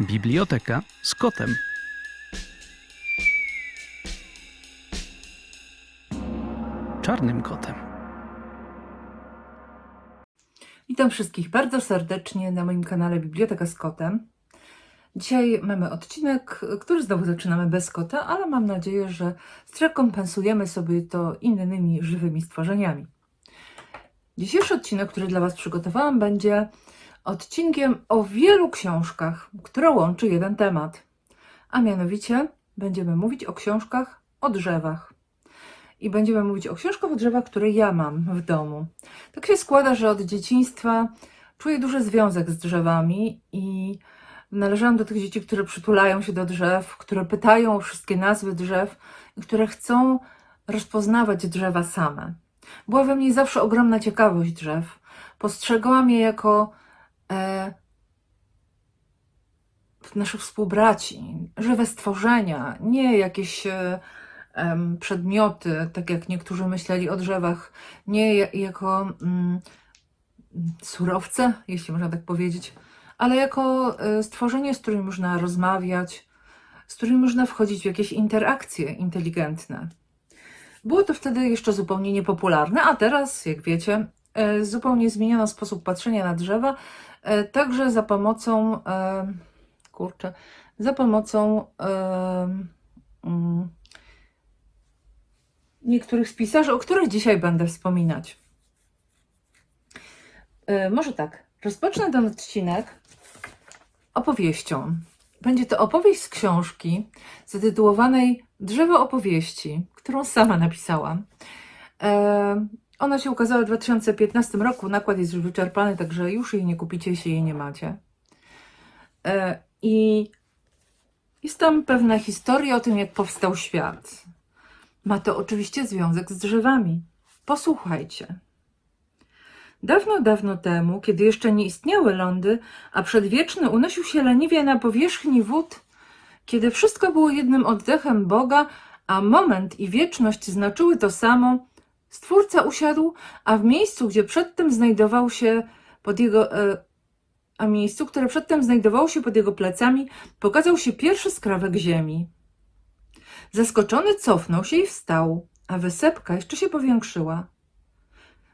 Biblioteka z kotem. Czarnym kotem. Witam wszystkich bardzo serdecznie na moim kanale Biblioteka z Kotem. Dzisiaj mamy odcinek, który znowu zaczynamy bez kota, ale mam nadzieję, że zrekompensujemy sobie to innymi żywymi stworzeniami. Dzisiejszy odcinek, który dla Was przygotowałam, będzie odcinkiem o wielu książkach, które łączy jeden temat. A mianowicie będziemy mówić o książkach o drzewach. I będziemy mówić o książkach o drzewach, które ja mam w domu. Tak się składa, że od dzieciństwa czuję duży związek z drzewami i należałam do tych dzieci, które przytulają się do drzew, które pytają o wszystkie nazwy drzew i które chcą rozpoznawać drzewa same. Była we mnie zawsze ogromna ciekawość drzew. Postrzegałam je jako naszych współbraci, żywe stworzenia, nie jakieś e, przedmioty, tak jak niektórzy myśleli o drzewach, nie ja- jako mm, surowce, jeśli można tak powiedzieć, ale jako e, stworzenie, z którym można rozmawiać, z którym można wchodzić w jakieś interakcje inteligentne. Było to wtedy jeszcze zupełnie niepopularne, a teraz, jak wiecie, e, zupełnie zmieniono sposób patrzenia na drzewa, e, także za pomocą, e, kurczę, za pomocą e, mm, niektórych z pisarzy, o których dzisiaj będę wspominać. E, Może tak, rozpocznę ten odcinek opowieścią. Będzie to opowieść z książki zatytułowanej Drzewo opowieści, którą sama napisałam. Ona się ukazała w 2015 roku. Nakład jest już wyczerpany, także już jej nie kupicie, jeśli jej nie macie. E, I jest tam pewna historia o tym, jak powstał świat. Ma to oczywiście związek z drzewami. Posłuchajcie. Dawno, dawno temu, kiedy jeszcze nie istniały lądy, a przedwieczny unosił się leniwie na powierzchni wód, kiedy wszystko było jednym oddechem Boga, a moment i wieczność znaczyły to samo, Stwórca usiadł, a w miejscu, gdzie przedtem znajdował się pod jego, e, a miejscu, które przedtem znajdowało się pod jego plecami, pokazał się pierwszy skrawek ziemi. Zaskoczony cofnął się i wstał, a wysepka jeszcze się powiększyła.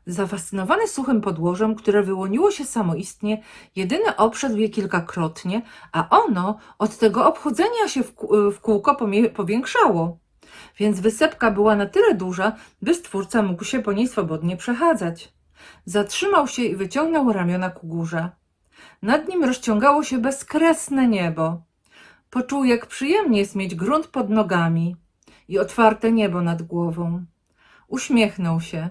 Zafascynowany suchym podłożem, które wyłoniło się samoistnie, jedyny obszedł je kilkakrotnie, a ono od tego obchodzenia się w, kół- w kółko powiększało. Więc wysepka była na tyle duża, by stwórca mógł się po niej swobodnie przechadzać. Zatrzymał się i wyciągnął ramiona ku górze. Nad nim rozciągało się bezkresne niebo. Poczuł, jak przyjemnie jest mieć grunt pod nogami i otwarte niebo nad głową. Uśmiechnął się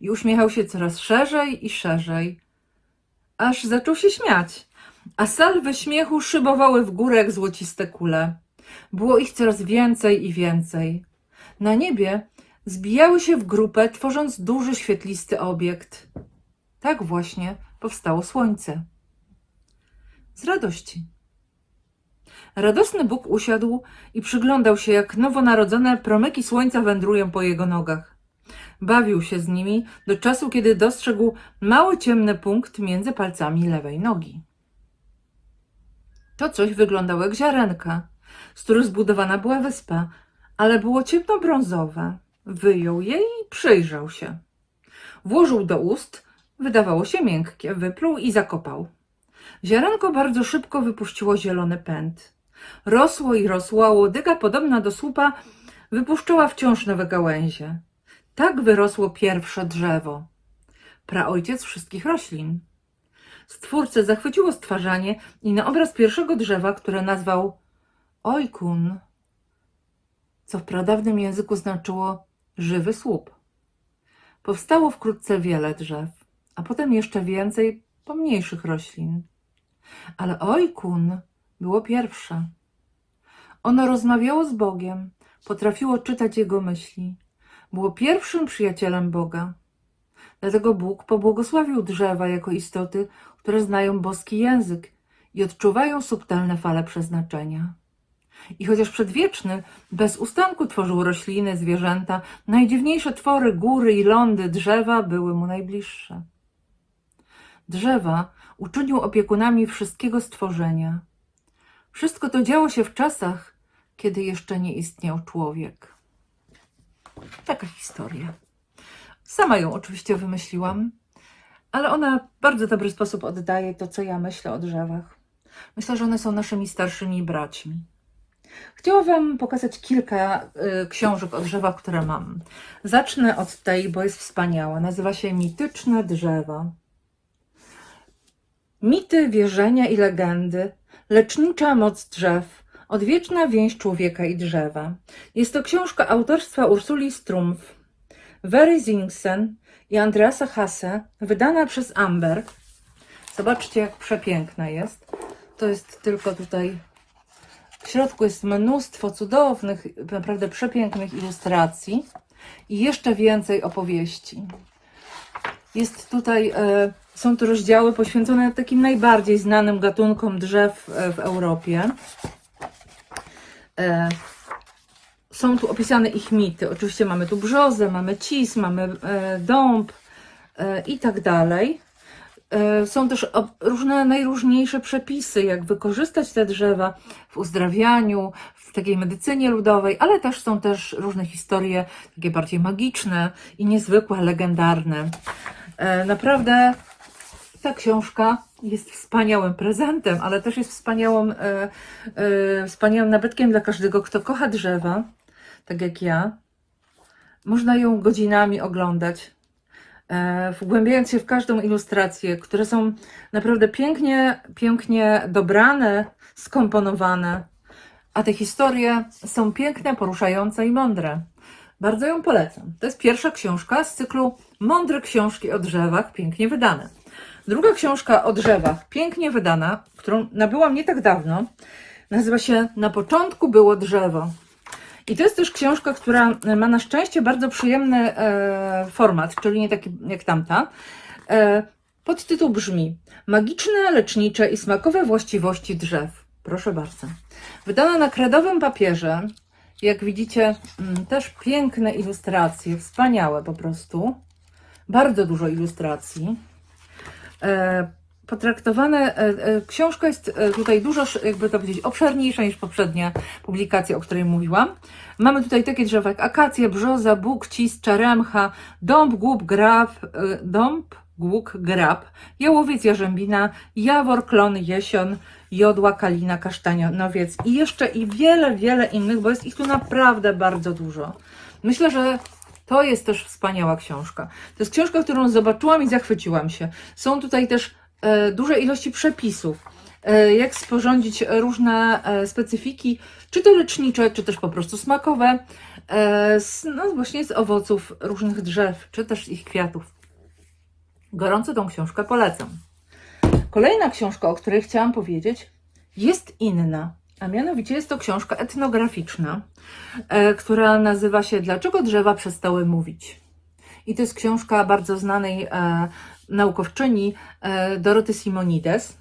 i uśmiechał się coraz szerzej i szerzej, aż zaczął się śmiać, a salwy śmiechu szybowały w górę jak złociste kule. Było ich coraz więcej i więcej. Na niebie zbijały się w grupę, tworząc duży świetlisty obiekt. Tak właśnie powstało słońce. Z radości. Radosny Bóg usiadł i przyglądał się, jak nowonarodzone promyki słońca wędrują po jego nogach. Bawił się z nimi do czasu, kiedy dostrzegł mały ciemny punkt między palcami lewej nogi. To coś wyglądało jak ziarenka, z których zbudowana była wyspa, ale było ciemnobrązowe. Wyjął je i przyjrzał się. Włożył do ust, wydawało się miękkie, wypluł i zakopał. Ziarenko bardzo szybko wypuściło zielony pęd. Rosło i rosło, a łodyga podobna do słupa wypuszczała wciąż nowe gałęzie. Tak wyrosło pierwsze drzewo. Praojciec wszystkich roślin. Stwórcę zachwyciło stwarzanie i na obraz pierwszego drzewa, które nazwał Ojkun, co w pradawnym języku znaczyło żywy słup. Powstało wkrótce wiele drzew, a potem jeszcze więcej pomniejszych roślin. Ale Ojkun było pierwsze. Ono rozmawiało z Bogiem, potrafiło czytać jego myśli. Było pierwszym przyjacielem Boga. Dlatego Bóg pobłogosławił drzewa jako istoty, które znają boski język i odczuwają subtelne fale przeznaczenia. I chociaż przedwieczny bez ustanku tworzył rośliny, zwierzęta, najdziwniejsze twory, góry i lądy, drzewa były mu najbliższe. Drzewa uczynił opiekunami wszystkiego stworzenia. Wszystko to działo się w czasach, kiedy jeszcze nie istniał człowiek. Taka historia. Sama ją oczywiście wymyśliłam, ale ona w bardzo dobry sposób oddaje to, co ja myślę o drzewach. Myślę, że one są naszymi starszymi braćmi. Chciałam Wam pokazać kilka y, książek o drzewach, które mam. Zacznę od tej, bo jest wspaniała. Nazywa się Mityczne drzewa. Mity, wierzenia i legendy, lecznicza moc drzew, odwieczna więź człowieka i drzewa. Jest to książka autorstwa Ursuli Strumpf, Wery Zingsen i Andreasa Hasse, wydana przez Amber. Zobaczcie, jak przepiękna jest. To jest tylko tutaj w środku jest mnóstwo cudownych, naprawdę przepięknych ilustracji i jeszcze więcej opowieści. Jest tutaj, e, są tu rozdziały poświęcone takim najbardziej znanym gatunkom drzew e, w Europie. E, są tu opisane ich mity. Oczywiście mamy tu brzozę, mamy cis, mamy dąb i tak dalej. E, Są też różne najróżniejsze przepisy, jak wykorzystać te drzewa w uzdrawianiu, w takiej medycynie ludowej, ale też są też różne historie takie bardziej magiczne i niezwykłe, legendarne. E, Naprawdę ta książka jest wspaniałym prezentem, ale też jest wspaniałą, e, wspaniałym nabytkiem dla każdego, kto kocha drzewa, tak jak ja. Można ją godzinami oglądać wgłębiając się w każdą ilustrację, które są naprawdę pięknie, pięknie dobrane, skomponowane, a te historie są piękne, poruszające i mądre. Bardzo ją polecam. To jest pierwsza książka z cyklu Mądre książki o drzewach, pięknie wydane. Druga książka o drzewach, pięknie wydana, którą nabyłam nie tak dawno, nazywa się Na początku było drzewo. I to jest też książka, która ma na szczęście bardzo przyjemny e, format, czyli nie taki jak tamta. E, podtytuł brzmi Magiczne, lecznicze i smakowe właściwości drzew. Proszę bardzo. Wydana na kredowym papierze. Jak widzicie, mm, też piękne ilustracje, wspaniałe po prostu. Bardzo dużo ilustracji. Potraktowane, e, e, książka jest e, tutaj dużo, jakby to powiedzieć, obszerniejsza niż poprzednia publikacja, o której mówiłam. Mamy tutaj takie drzewa jak akacja, brzoza, bóg, cis, czaremcha, dąb, głób, grab, dąb, głuk, grab, jałowiec, jarzębina, jawor, klon, jesion, jodła, kalina, kasztaniowiec i jeszcze i wiele, wiele innych, bo jest ich tu naprawdę bardzo dużo. Myślę, że to jest też wspaniała książka. To jest książka, którą zobaczyłam i zachwyciłam się. Są tutaj też duże ilości przepisów, e, jak sporządzić różne e, specyfiki, czy to lecznicze, czy też po prostu smakowe, e, z, no właśnie z owoców różnych drzew, czy też ich kwiatów. Gorąco tą książkę polecam. Kolejna książka, o której chciałam powiedzieć, jest inna, a mianowicie jest to książka etnograficzna, e, która nazywa się Dlaczego drzewa przestały mówić? I to jest książka bardzo znanej e, naukowczyni e, Doroty Simonides.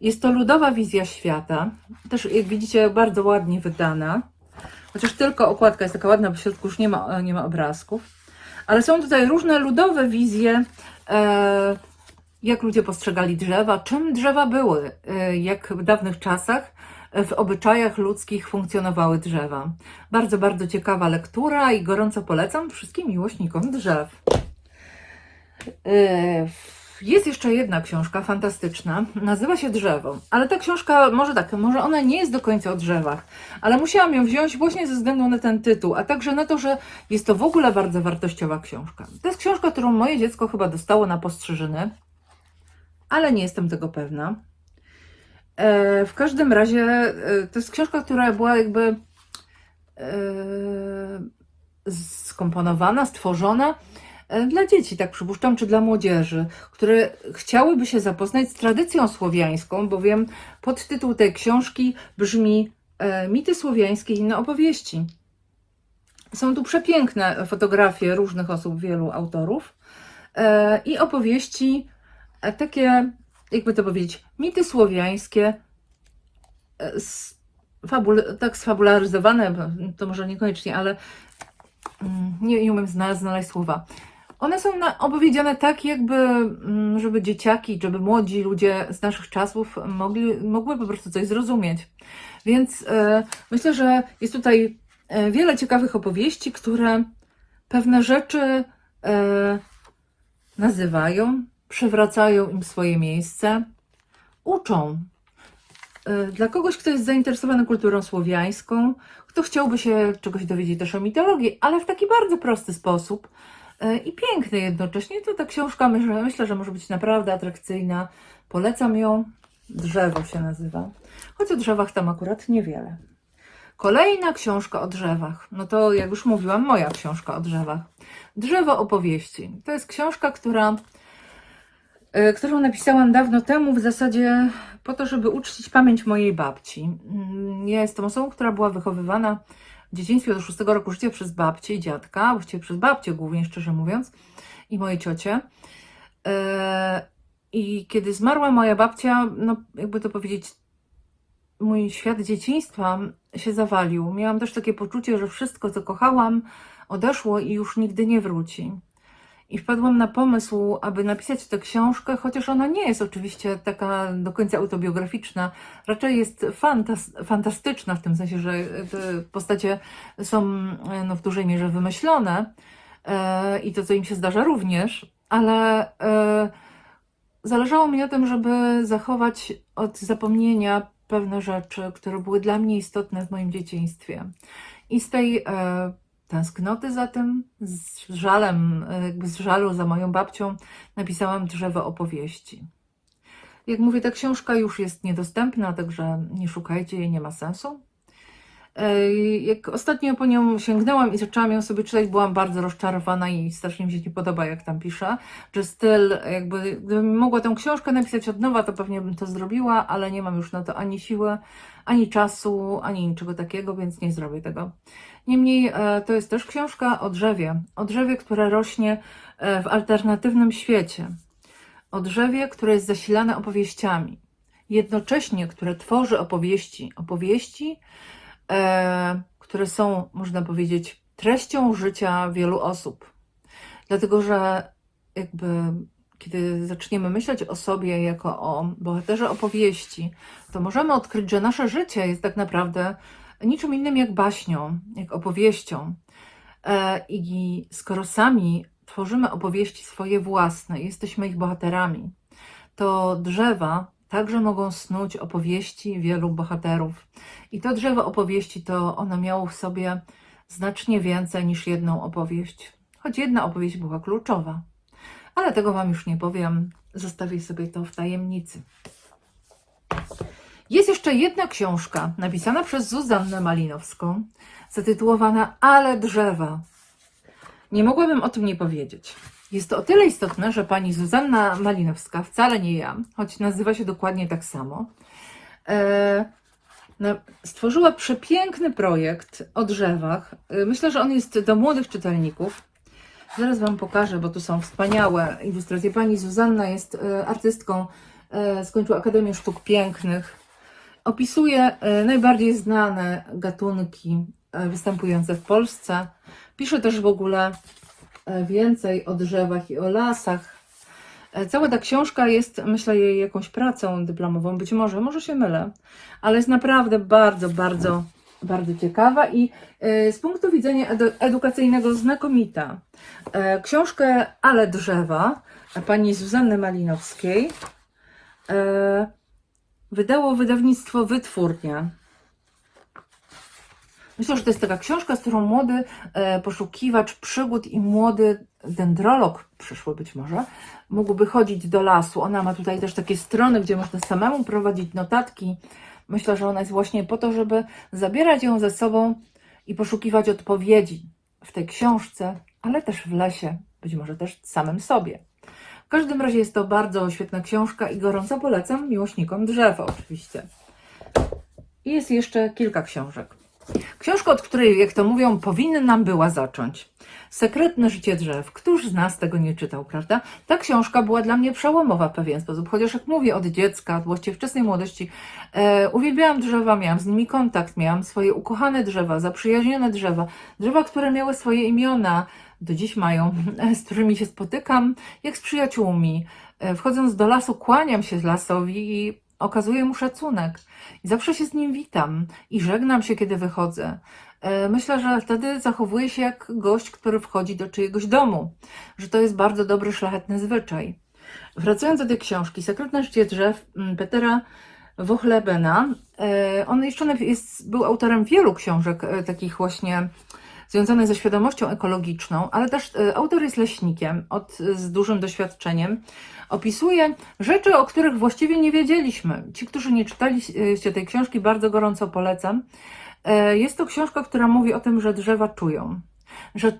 Jest to ludowa wizja świata, też jak widzicie bardzo ładnie wydana, chociaż tylko okładka jest taka ładna, bo w środku już nie ma, nie ma obrazków. Ale są tutaj różne ludowe wizje, e, jak ludzie postrzegali drzewa, czym drzewa były, e, jak w dawnych czasach e, w obyczajach ludzkich funkcjonowały drzewa. Bardzo, bardzo ciekawa lektura i gorąco polecam wszystkim miłośnikom drzew. E, Jest jeszcze jedna książka fantastyczna, nazywa się Drzewo, ale ta książka, może tak, może ona nie jest do końca o drzewach, ale musiałam ją wziąć właśnie ze względu na ten tytuł, a także na to, że jest to w ogóle bardzo wartościowa książka. To jest książka, którą moje dziecko chyba dostało na postrzyżyny, ale nie jestem tego pewna. E, w każdym razie e, to jest książka, która była jakby e, skomponowana, stworzona dla dzieci, tak przypuszczam, czy dla młodzieży, które chciałyby się zapoznać z tradycją słowiańską, bowiem podtytuł tej książki brzmi e, Mity słowiańskie i inne opowieści. Są tu przepiękne fotografie różnych osób, wielu autorów e, i opowieści e, takie, jakby to powiedzieć, mity słowiańskie, e, fabul- tak sfabularyzowane, to może niekoniecznie, ale mm, nie, nie umiem znaleźć słowa. One są na, opowiedziane tak, jakby, mm, żeby dzieciaki, żeby młodzi ludzie z naszych czasów mogli, mogły po prostu coś zrozumieć. Więc e, myślę, że jest tutaj e, wiele ciekawych opowieści, które pewne rzeczy e, nazywają, przywracają im swoje miejsce, uczą. E, Dla kogoś, kto jest zainteresowany kulturą słowiańską, kto chciałby się czegoś dowiedzieć też o mitologii, ale w taki bardzo prosty sposób i piękny jednocześnie, to ta książka myślę, myślę, że może być naprawdę atrakcyjna. Polecam ją. Drzewo się nazywa. Choć o drzewach tam akurat niewiele. Kolejna książka o drzewach. No to, jak już mówiłam, moja książka o drzewach. Drzewo opowieści. To jest książka, która, e, którą napisałam dawno temu, w zasadzie po to, żeby uczcić pamięć mojej babci. Mm, Ja jestem osobą, która była wychowywana w dzieciństwie do szóstego roku życia przez babcię i dziadka, właściwie przez babcię głównie, szczerze mówiąc, i moje ciocie. E, I kiedy zmarła moja babcia, no jakby to powiedzieć, mój świat dzieciństwa się zawalił. Miałam też takie poczucie, że wszystko, co kochałam, odeszło i już nigdy nie wróci. I wpadłam na pomysł, aby napisać tę książkę, chociaż ona nie jest oczywiście taka do końca autobiograficzna, raczej jest fantas- fantastyczna w tym sensie, że te postacie są e, no, w dużej mierze wymyślone e, i to, co im się zdarza również, ale e, zależało mi na tym, żeby zachować od zapomnienia pewne rzeczy, które były dla mnie istotne w moim dzieciństwie. I z tej e, tęsknoty za tym, z żalem, jakby z żalu za moją babcią, napisałam drzewo opowieści. Jak mówię, ta książka już jest niedostępna, także nie szukajcie jej, nie ma sensu. Jak ostatnio po nią sięgnęłam i zaczęłam ją sobie czytać, byłam bardzo rozczarowana i strasznie mi się nie podoba, jak tam pisze, że styl, jakby gdybym mogła tę książkę napisać od nowa, to pewnie bym to zrobiła, ale nie mam już na to ani siły, ani czasu, ani niczego takiego, więc nie zrobię tego. Niemniej e, to jest też książka o drzewie, o drzewie, które rośnie e, w alternatywnym świecie, o drzewie, które jest zasilane opowieściami, jednocześnie, które tworzy opowieści, opowieści, które są, można powiedzieć, treścią życia wielu osób. Dlatego, że jakby kiedy zaczniemy myśleć o sobie jako o bohaterze opowieści, to możemy odkryć, że nasze życie jest tak naprawdę niczym innym jak baśnią, jak opowieścią. E, I skoro sami tworzymy opowieści swoje własne, jesteśmy ich bohaterami, to drzewa także mogą snuć opowieści wielu bohaterów. I to drzewo opowieści to ono miało w sobie znacznie więcej niż jedną opowieść, choć jedna opowieść była kluczowa. Ale tego Wam już nie powiem, zostawię sobie to w tajemnicy. Jest jeszcze jedna książka napisana przez Zuzannę Malinowską, zatytułowana Ale drzewa. Nie mogłabym o tym nie powiedzieć. Jest to o tyle istotne, że pani Zuzanna Malinowska, wcale nie ja, choć nazywa się dokładnie tak samo, e, na- stworzyła przepiękny projekt o drzewach. E, Myślę, że on jest do młodych czytelników. Zaraz Wam pokażę, bo tu są wspaniałe ilustracje. Pani Zuzanna jest e, artystką, skończyła Akademię Sztuk Pięknych. Opisuje najbardziej znane gatunki występujące w Polsce. Pisze też w ogóle więcej o drzewach i o lasach. E, Cała ta książka jest, myślę, jej jakąś pracą dyplomową, być może, może się mylę, ale jest naprawdę bardzo, bardzo, bardzo ciekawa i e, z punktu widzenia edu- edukacyjnego znakomita. E, Książkę Ale drzewa e, pani Zuzanny Malinowskiej e, wydało wydawnictwo Wytwórnia. Myślę, że to jest taka książka, z którą młody e, poszukiwacz przygód i młody dendrolog, przyszły być może, mógłby chodzić do lasu. Ona ma tutaj też takie strony, gdzie można samemu prowadzić notatki. Myślę, że ona jest właśnie po to, żeby zabierać ją ze sobą i poszukiwać odpowiedzi w tej książce, ale też w lesie, być może też samym sobie. W każdym razie jest to bardzo świetna książka i gorąco polecam miłośnikom drzewa oczywiście. I jest jeszcze kilka książek. Książka, od której, jak to mówią, powinnam była zacząć. Sekretne życie drzew. Któż z nas tego nie czytał, prawda? Ta książka była dla mnie przełomowa w pewien sposób, chociaż jak mówię, od dziecka, od właściwie wczesnej młodości, e, uwielbiałam drzewa, miałam z nimi kontakt, miałam swoje ukochane drzewa, zaprzyjaźnione drzewa, drzewa, które miały swoje imiona, do dziś mają, z którymi się spotykam, jak z przyjaciółmi. E, Wchodząc do lasu, kłaniam się lasowi i okazuję mu szacunek. I zawsze się z nim witam i żegnam się, kiedy wychodzę. E, Myślę, że wtedy zachowuję się jak gość, który wchodzi do czyjegoś domu, że to jest bardzo dobry, szlachetny zwyczaj. Wracając do tej książki, Sekretne życie drzew mm, Petera Wochlebena, e, on jeszcze jest, był autorem wielu książek e, takich właśnie związanych ze świadomością ekologiczną, ale też e, autor jest leśnikiem od, z dużym doświadczeniem. Opisuje rzeczy, o których właściwie nie wiedzieliśmy. Ci, którzy nie czytaliście tej książki, bardzo gorąco polecam. E, Jest to książka, która mówi o tym, że drzewa czują. Że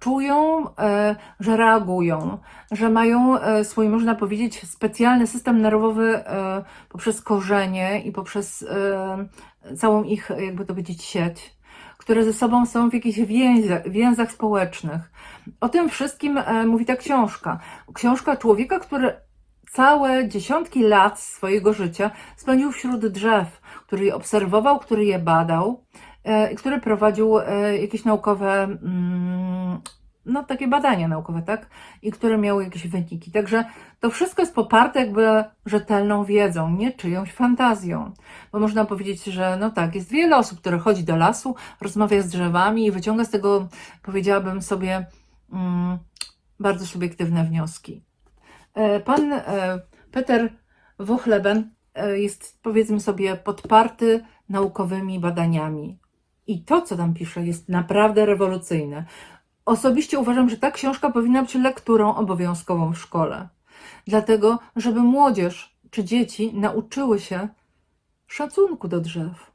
czują, e, że reagują, że mają swój, można powiedzieć, specjalny system nerwowy poprzez korzenie i poprzez całą ich, jakby to powiedzieć, sieć, które ze sobą są w jakichś więzach, więzach społecznych. O tym wszystkim e, mówi ta książka. Książka człowieka, który całe dziesiątki lat swojego życia spędził wśród drzew, który je obserwował, który je badał, e, który prowadził e, jakieś naukowe, mm, no takie badania naukowe, tak? I które miały jakieś wyniki. Także to wszystko jest poparte jakby rzetelną wiedzą, nie czyjąś fantazją. Bo można powiedzieć, że no tak, jest wiele osób, które chodzi do lasu, rozmawia z drzewami i wyciąga z tego, powiedziałabym sobie, mm, bardzo subiektywne wnioski. E, Pan e, Peter Wochleben e, jest, powiedzmy sobie, podparty naukowymi badaniami. I to, co tam pisze, jest naprawdę rewolucyjne. Osobiście uważam, że ta książka powinna być lekturą obowiązkową w szkole. Dlatego, żeby młodzież czy dzieci nauczyły się szacunku do drzew.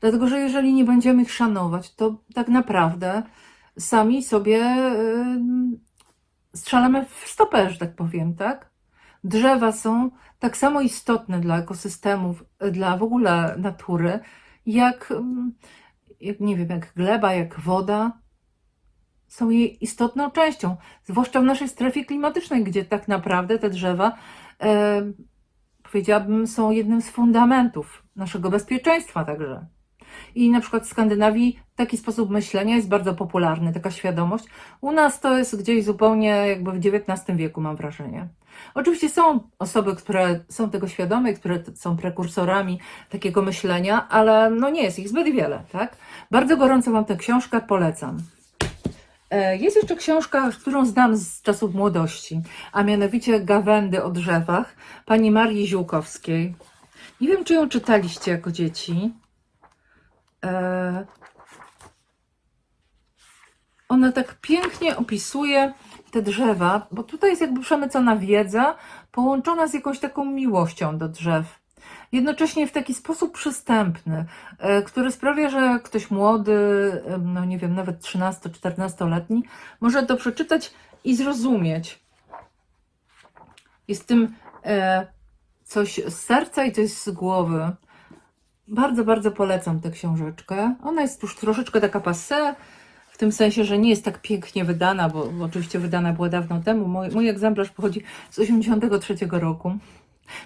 Dlatego, że jeżeli nie będziemy ich szanować, to tak naprawdę sami sobie yy, strzelamy w stopę, że tak powiem, tak? Drzewa są tak samo istotne dla ekosystemów, dla w ogóle natury, jak, mm, jak nie wiem, jak gleba, jak woda. Są jej istotną częścią, zwłaszcza w naszej strefie klimatycznej, gdzie tak naprawdę te drzewa, e, powiedziałabym, są jednym z fundamentów naszego bezpieczeństwa także. I na przykład w Skandynawii taki sposób myślenia jest bardzo popularny, taka świadomość. U nas to jest gdzieś zupełnie jakby w XIX wieku, mam wrażenie. Oczywiście są osoby, które są tego świadome, które są prekursorami takiego myślenia, ale no nie jest ich zbyt wiele, tak? Bardzo gorąco Wam tę książkę polecam. E, Jest jeszcze książka, którą znam z czasów młodości, a mianowicie Gawędy o drzewach pani Marii Ziółkowskiej. Nie wiem, czy ją czytaliście jako dzieci. E, Ona tak pięknie opisuje te drzewa, bo tutaj jest jakby przemycona wiedza połączona z jakąś taką miłością do drzew. Jednocześnie w taki sposób przystępny, e, który sprawia, że ktoś młody, e, no nie wiem, nawet 13-14-letni, może to przeczytać i zrozumieć. Jest w tym e, coś z serca i coś z głowy. Bardzo, bardzo polecam tę książeczkę. Ona jest już troszeczkę taka passé, w tym sensie, że nie jest tak pięknie wydana, bo, oczywiście wydana była dawno temu. Mój, mój egzemplarz pochodzi z 83 roku.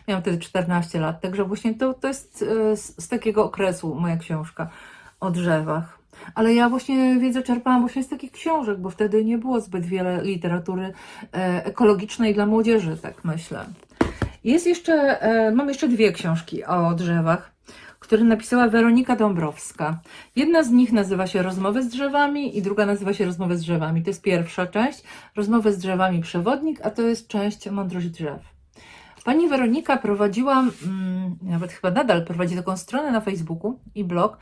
Miałam wtedy 14 lat, także właśnie to, to jest e, z, z takiego okresu moja książka o drzewach. Ale ja właśnie wiedzę czerpałam właśnie z takich książek, bo wtedy nie było zbyt wiele literatury e, ekologicznej dla młodzieży, tak myślę. Jest jeszcze, e, mam jeszcze dwie książki o drzewach, które napisała Weronika Dąbrowska. Jedna z nich nazywa się Rozmowy z drzewami i druga nazywa się Rozmowy z drzewami. To jest pierwsza część, Rozmowy z drzewami przewodnik, a to jest część Mądrość drzew. Pani Weronika prowadziła, mm, nawet chyba nadal prowadzi taką stronę na Facebooku i blog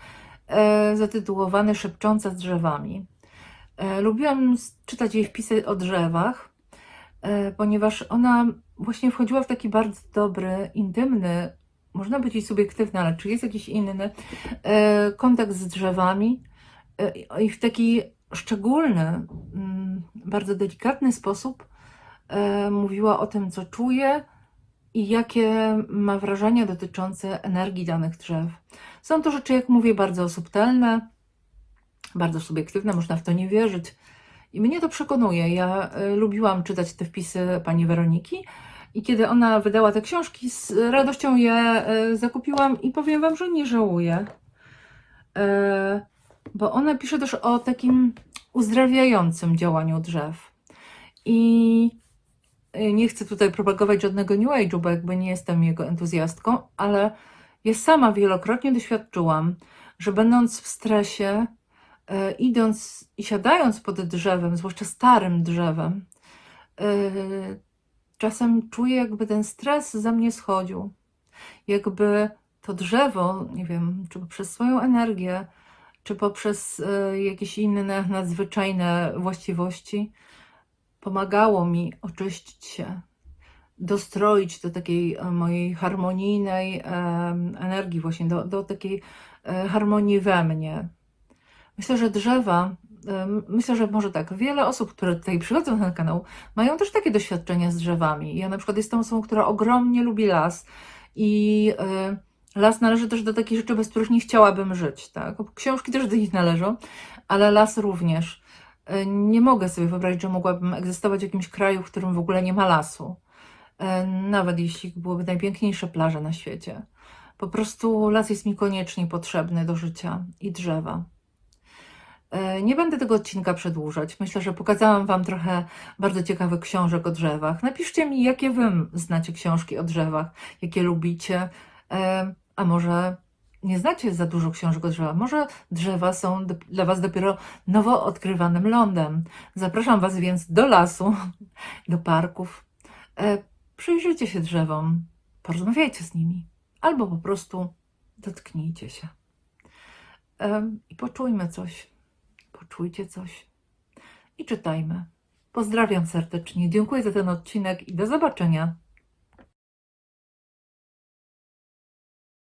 e, zatytułowany Szepcząca z drzewami. E, lubiłam czytać jej wpisy o drzewach, e, ponieważ ona właśnie wchodziła w taki bardzo dobry, intymny, można powiedzieć subiektywny, ale czy jest jakiś inny kontakt z drzewami i w taki szczególny, mm, bardzo delikatny sposób mówiła o tym, co czuje i jakie ma wrażenia dotyczące energii danych drzew. Są to rzeczy, jak mówię, bardzo subtelne, bardzo subiektywne, można w to nie wierzyć. I mnie to przekonuje. Ja y, lubiłam czytać te wpisy pani Weroniki i kiedy ona wydała te książki, z radością je y, zakupiłam i powiem wam, że nie żałuję. E, bo ona pisze też o takim uzdrawiającym działaniu drzew. I y, nie chcę tutaj propagować żadnego New Age'u, bo jakby nie jestem jego entuzjastką, ale ja sama wielokrotnie doświadczyłam, że będąc w stresie, e, idąc i siadając pod drzewem, zwłaszcza starym drzewem, e, czasem czuję, jakby ten stres ze mnie schodził. Jakby to drzewo, nie wiem, czy poprzez swoją energię, czy poprzez jakieś inne nadzwyczajne właściwości, pomagało mi oczyścić się, dostroić do takiej e, mojej harmonijnej em, energii, właśnie do, do takiej e, harmonii we mnie. Myślę, że drzewa, myślę, że może tak, wiele osób, które tutaj przychodzą na ten kanał, mają też takie doświadczenia z drzewami. Ja na przykład jestem osobą, która ogromnie lubi las i e, las należy też do takich rzeczy, bez których nie chciałabym żyć. Tak? Książki też do nich należą, ale las również. E, Nie mogę sobie wyobrazić, że mogłabym egzystować w jakimś kraju, w którym w ogóle nie ma lasu. E, Nawet jeśli byłyby najpiękniejsze plaże na świecie. Po prostu las jest mi koniecznie potrzebny do życia i drzewa. E, Nie będę tego odcinka przedłużać. Myślę, że pokazałam Wam trochę bardzo ciekawych książek o drzewach. Napiszcie mi, jakie Wy znacie książki o drzewach, jakie lubicie, a może nie znacie za dużo książek o drzewach. Może drzewa są dla Was dopiero nowo odkrywanym lądem. Zapraszam Was więc do lasu, do parków. E, Przyjrzyjcie się drzewom, porozmawiajcie z nimi, albo po prostu dotknijcie się. E, I poczujmy coś. Poczujcie coś. I czytajmy. Pozdrawiam serdecznie. Dziękuję za ten odcinek i do zobaczenia.